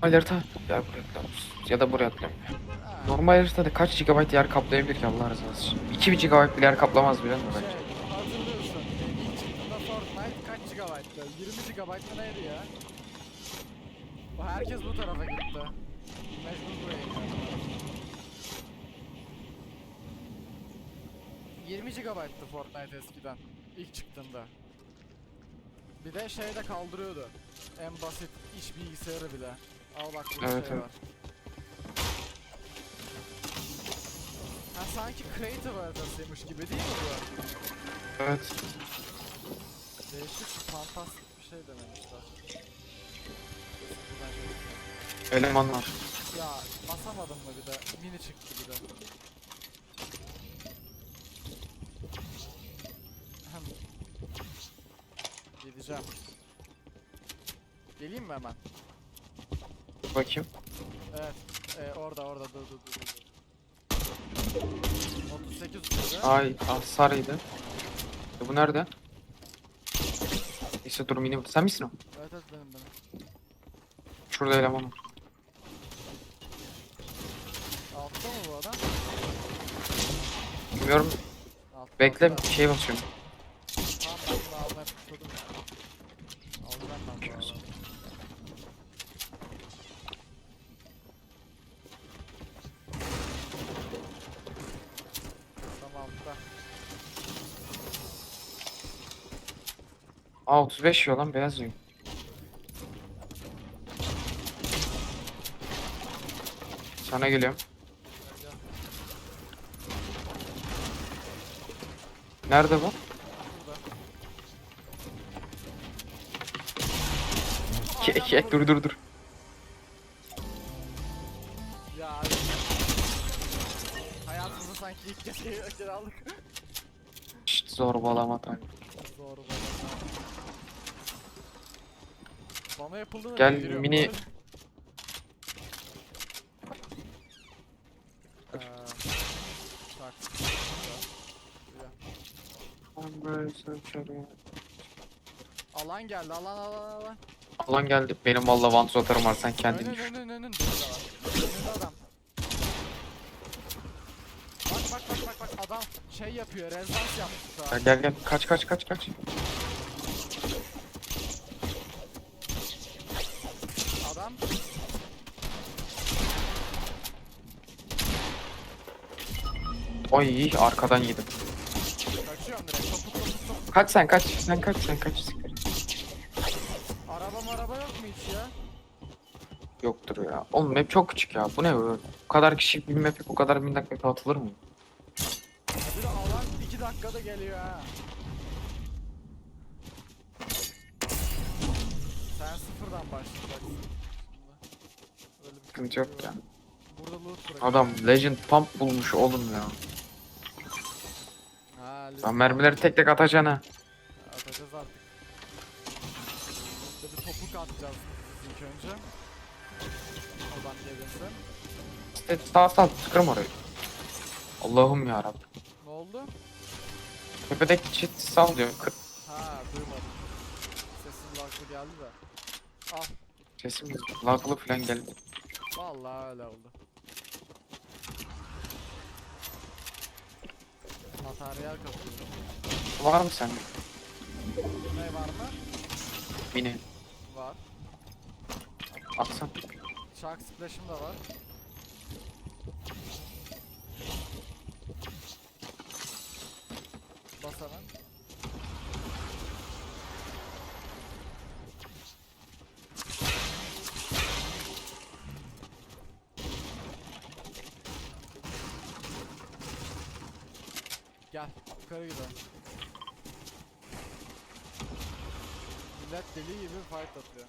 Harita ya buraya atlamış. Ya da buraya. Ha, Normal haritada kaç GB yer kaplayabilir ki Allah razı olsun. 2000 GB bile yer kaplamaz biliyor musun bence? Fortnite kaç GB'tı? 20 GB mı neydi ya? Herkes bu tarafa gitti. Mecbur buraya geldi. 20 GB'tı Fortnite eskiden. ilk çıktığında. Bir de şey de kaldırıyordu. En basit iş bilgisayarı bile. Al bak burada Evet, şey evet. var. Ha sanki creative haritasıymış gibi değil mi bu? Evet. Değişik fantastik bir şey dememişler. Buradan şey- Elemanlar. Ya basamadım mı bir de? Mini çıktı bir de. Gideceğim. Geleyim mi hemen? Bakayım. Evet. E, orada orada dur dur dur. dur. 38 lira. Ay ah, sarıydı. E, bu nerede? Neyse dur mini. Sen misin o? Evet evet benim benim. Şurada eleman var. Altta mı bu adam? Bilmiyorum. Altta, Bekle altta. şey basıyorum. Aa 35 yiyor lan beyaz yiyor. Sana geliyorum. Gel, gel. Nerede bu? Ki, ki, dur dur dur. Ya abi. Hayatımızda sanki ilk kez aldık. Şşt zorbalama tamam. Doğru Bana yapıldığını Gel, bildiriyor mini-. Şuraya. Alan geldi alan alan alan. Alan geldi. Benim valla vantilatörüm var sen kendin önün düşün. önün önün. Önünde adam. Bak bak bak bak bak adam şey yapıyor rezidans yaptı şu an. Gel gel gel. Kaç kaç kaç kaç. Adam Oy arkadan yedim. kaçıyorum direkt topuk topuk topuk. Kaç sen kaç. Sen kaç sen kaç. Araba maraba yok mu hiç ya? Yoktur ya. Oğlum map çok küçük ya. Bu ne böyle? Bu kadar kişi bir map bu kadar minnak map atılır mı? Ya bir de alan 2 dakikada geliyor ha. Sen sıfırdan başlayacaksın. Öyle bir Sıkıntı yok var. ya. Burada loot bırak. Adam legend pump bulmuş oğlum ya. Sen mermileri tek tek atacaksın ha. Atacağız artık. İşte bir topuk atacağız ilk önce. Oradan gelirse. İşte sağ sağ sıkırım orayı. Allah'ım ya Rabbim. Ne oldu? Tepedeki çit sal diyor. Kır. Ha duymadım. Sesin laglı geldi de. Al. Sesim laglı falan geldi. Vallahi öyle oldu. Materyal kapıyor. Var mı sende? Ne var mı? Mini. Var. Atsan. Shark Splash'ım da var. Bas hemen. Gel, yukarı gidelim. Millet deli gibi fight atıyor.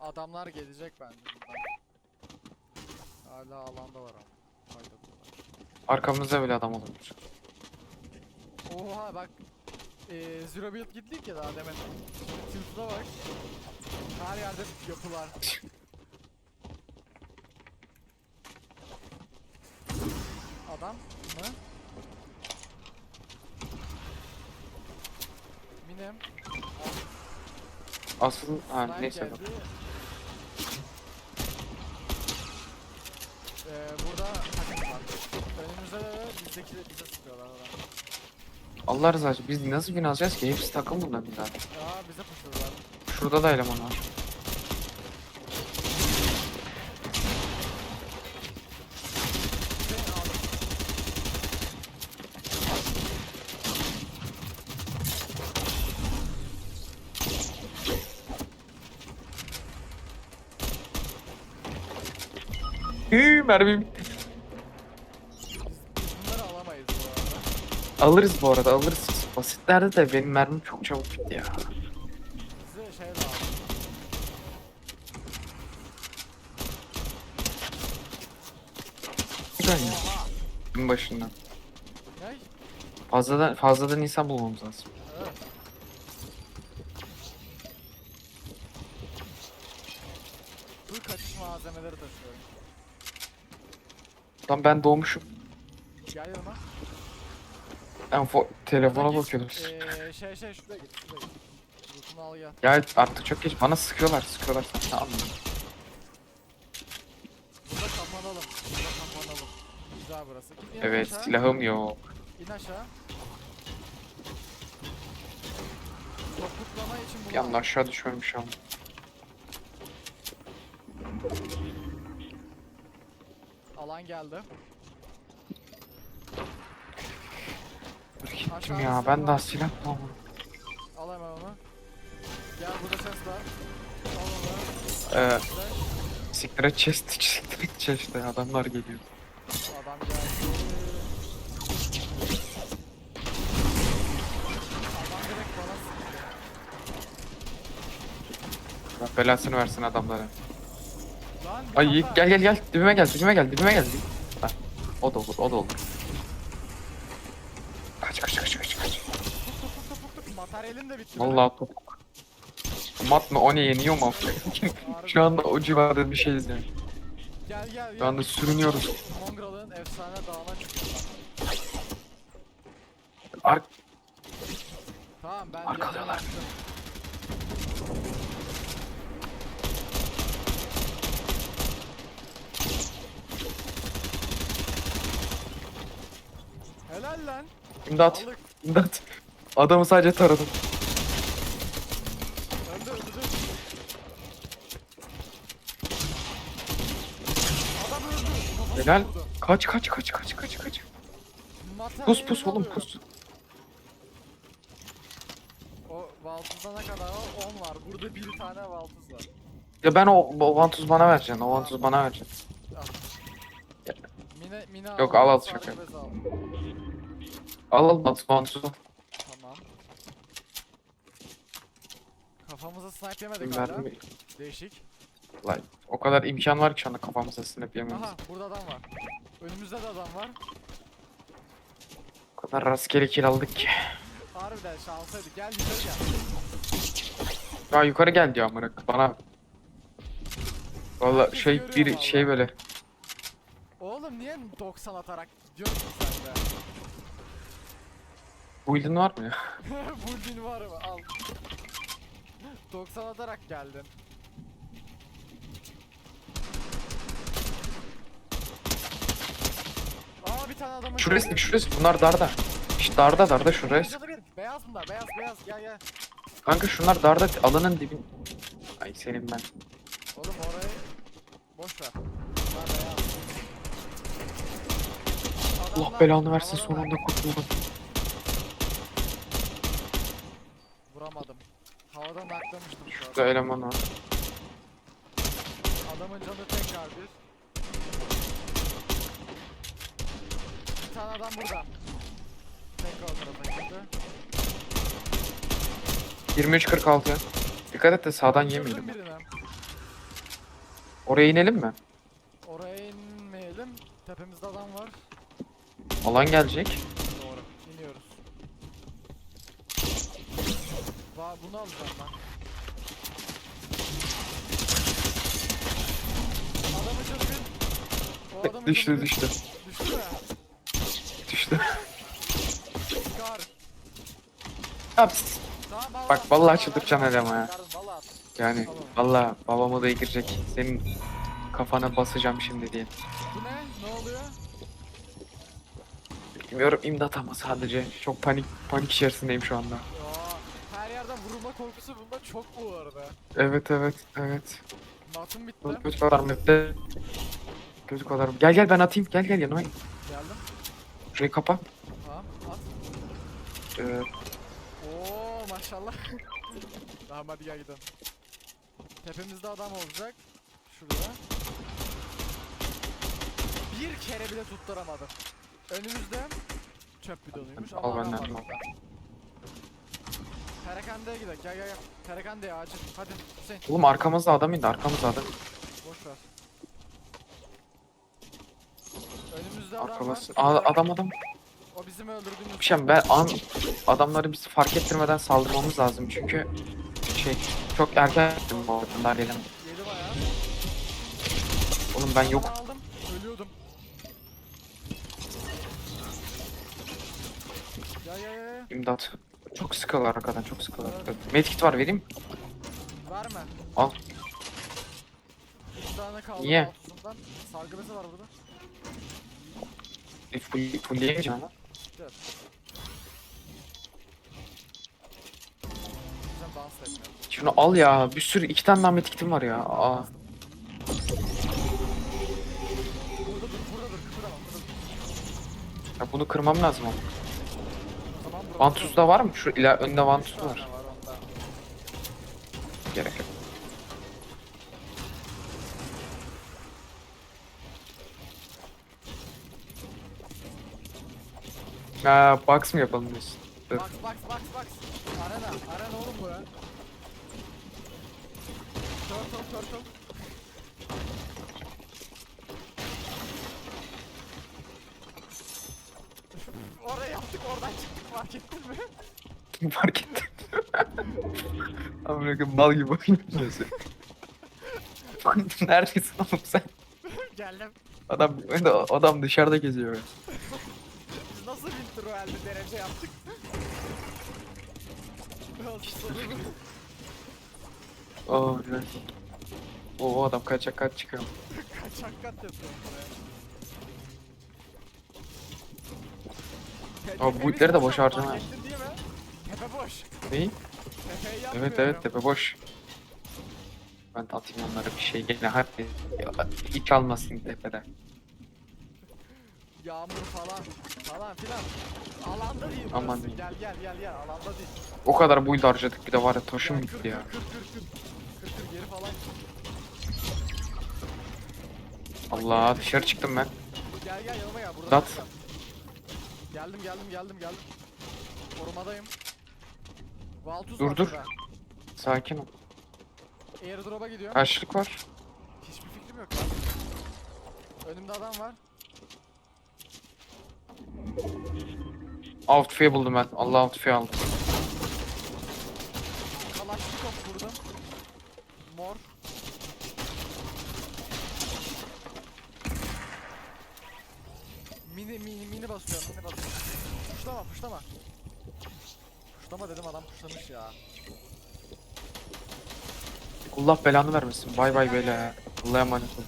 Adamlar gelecek bence buradan. Hala alanda var ama. Fight atıyorlar. Arkamızda bile adam olabilir. Oha bak. Eee Zero Build gittik ya daha demin. Tilt'e bak. Her yerde yapılar. Adam mı? Mini benim. Asıl ha Slime neyse geldi. Ee, burada takım var. Önümüzde de bizdeki de bize sıkıyorlar adam. Allah rızası için biz nasıl win alacağız ki? Hepsi takım bunlar bir zaten. Aa bize pusuyorlar. Şurada da eleman var. Şey aldım. Mermim. Biz bunları alamayız bu arada. Alırız bu arada alırız. Basitlerde de benim mermim çok çabuk bitti ya. Bize şey lazım. Güzel ya. Oha. Başından. Ne? Fazladan fazladan insan bulmamız lazım. Evet. Bu kaçış malzemeleri taşıyorum. Lan ben doğmuşum. Gel yanıma. Ben fo- telefona git, bakıyordum. Eee şey şey şuraya git şuraya git. Lootunu al gel. Ya artık çok geç. Bana sıkıyorlar sıkıyorlar. Anladın? Burada kapanalım. Burada kapanalım. Güzel burası. Git in Evet aşağı. silahım yok. İn aşağı. Topuklama için bunu Bir anda al. aşağı şu an. Alan geldi. Aşağıda ya. Ben daha silah bulamadım. Al hemen onu. Gel burada ses var. Al onu. Ee, Flash. siktir et chest. Siktir et chest. Adamlar geliyor. Adam geldi. Adam direkt bana sıktı. Allah belasını versin adamlara. Ay gel gel gel. Dibime gel dibime gel dibime gel. Heh, O da olur o da olur. Kaç kaç kaç kaç kaç. Materyalin de bitti. Vallahi topuk. Mat mı o ne yeniyor mu? Şu anda o civarda bir şeyiz yani. Gel gel. Şu anda sürünüyoruz. Mongrel'ın efsane dağına çıkıyor. Ark Tamam ben Arkalıyorlar. Helal lan. imdat imdat. Adamı sadece taradım. Adam öldü. Kafasına Helal. vurdu. Kaç kaç kaç kaç kaç kaç. Materyalini Pus pus oğlum alıyorum. pus. O ne kadar var? 10 var. Burada bir tane Valtuz var. Ya ben o, o vantuz bana vereceksin. O vantuz bana vereceksin. Mine, mine Yok, al, al, şaka. bez al. Al vantuz vantuzu. Tamam. Kafamıza snipe yemedik hala. Mermi. Değişik. Lan, o kadar imkan var ki şu anda kafamıza sinip yememiz. Aha burada adam var. Önümüzde de adam var. O kadar rastgele kill aldık ki. Harbiden şanslıydık. Gel yukarı gel. Ya yukarı gel diyor amına bana. Valla Herkes şey görüyor bir vallahi. şey böyle. Oğlum niye 90 atarak gidiyorsun sen de? Build'in var mı ya? Buldin var mı? Al. 90 atarak geldin. Aa bir tane adamın Şurası şurası bunlar darda. İşte darda darda şurası. Beyaz bunlar beyaz beyaz gel gel. Kanka şunlar darda alanın dibin. Ay senin ben. Oğlum orayı boş ver. Bunlar beyaz. Allah belanı versin havada son var. anda kurtuldum. Vuramadım. Havada naklamıştım şu Şurada an. eleman var. Adamın canı tekrar bir. Bir tane adam burada. Tekrar tarafa gitti. 23.46. Dikkat et de sağdan yemeyelim. birini. Oraya inelim mi? Oraya inmeyelim. Tepemizde adam var. Alan gelecek. Bunu alacağım ben. Canı bir. O adamın Düştü düştü. Düştü mü? Düştü. Çıkar. Aps. Tamam Bak vallahi adamı ya. Yardım, vallahi at. Yani Tamam. vallahi babamı da girecek. Senin kafana basacağım şimdi diye. Bu ne? Ne oluyor? Bilmiyorum imdat ama sadece çok panik panik içerisindeyim şu anda. Vurulma korkusu bunda çok bu arada. Evet evet evet. Matım bitti. Göz kadar mette. Göz kadar. Gel gel ben atayım. Gel gel yanıma. gel. Geldim. Şurayı kapa. Tamam at. Ee, Oo maşallah. tamam hadi gel gidelim. Tepemizde adam olacak. Şurada. Bir kere bile tutturamadım. Önümüzde çöp bidonuymuş Al benden. Perakendeye gidelim. Gel gel gel. Perakendeye acil. Hadi Hüseyin. oğlum arkamızda adam indi. Arkamızda adam. Boş ver. Önümüzde adam var. Aa, adam adam. O bizim öldürdüğümüz. Bir şey ben an, adamları biz fark ettirmeden saldırmamız lazım çünkü şey çok erken bu arada gelen. Yedi bayağı. Oğlum ben yok. Aldım. Ölüyordum. Ya ya, ya. İmdat. Çok sıkıyorlar arkadan çok sıkıyorlar. Medkit var vereyim. Al. Üç tane kaldı Niye? Sargı bezi var burada. E, full, fullleyemeyeceğim. Dur. Sen dans. Şunu al ya. Bir sürü iki tane daha medkitim var ya. Aa. Burada dur, burada dur, kıpırdama, burada dur. Ya bunu kırmam lazım ama. Vantuz da var mı? Şu ila önde tane var. Gerek yok. Ha, box mı yapalım diyorsun? Dur. Box, box, box, box. Arena, arena oğlum bu ya. Turtle, turtle. Oraya yaptık, oradan çıktık fark ettin mi? Fark ettim. Ama böyle mal gibi oynuyorsun. Neredesin oğlum sen? Geldim. Adam adam dışarıda geziyor. Biz nasıl bir Royal'de derece yaptık? Oo, evet. Oo adam kaçak kaç çıkıyor. Kaçak kat yapıyorum buraya. Abi bu itleri de boş boş ama harcama. değil mi? Tepe boş. Neyi? Tepeyi yapmıyorum. Evet evet tepe boş. Ben de atayım onlara bir şey gene hadi. Ya, Hiç almasın tepede. Yağmur falan falan filan. Alanda değil Aman burası. diyeyim. Gel gel gel gel alanda değil. O kadar build harcadık bir de var ya taşım bitti ya. Kır kır kır kır. Kır kır geri falan. Allah dışarı çıktım ben. Gel gel yanıma gel burada. Dat. Geldim geldim geldim geldim. Korumadayım. Valtuz Dur, var dur. şurada. Sakin ol. Airdrop'a gidiyorum. Karşılık var. Hiçbir fikrim yok lan. Önümde adam var. Outfit buldum ben. Allah outfit aldım. Kalaşnikov vurdum. Mor. Mini mini mini basıyorum mini basıyorum. Puşlama puşlama. Puşlamış ya. Allah belanı vermesin. Bay bay böyle. Allah'a emanet ol.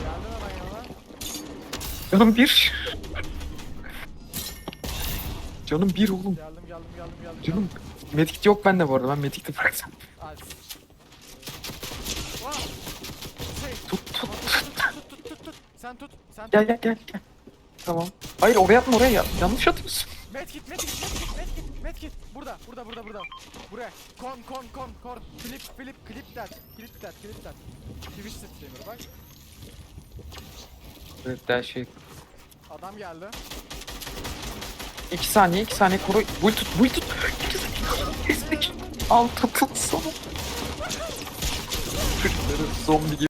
Geldim hemen yanına. Canım bir. Canım bir oğlum. Geldim geldim geldim geldim. Canım. Medkit yok bende bu arada. Ben medkit'i bıraksam. Hadi. Vah! Şey, Tut tut. tut, tut, tut, tut, tut. Sen tut, sen. Gel gel gel gel. Tamam. Hayır oraya atma oraya. ya- Yanlış atıyorsun. Medkit, medkit, medkit, medkit, medkit. Burada, burada, burada, burada. Buraya. Kon, kon, kon, kon. Flip, flip, clip that. Clip that, clip that. Twitch streamer bak. Evet daha şey. Adam geldi. 2 saniye 2 saniye koru. Bul tut bul tut. Kestik. Al tutulsun. Zombi gibi.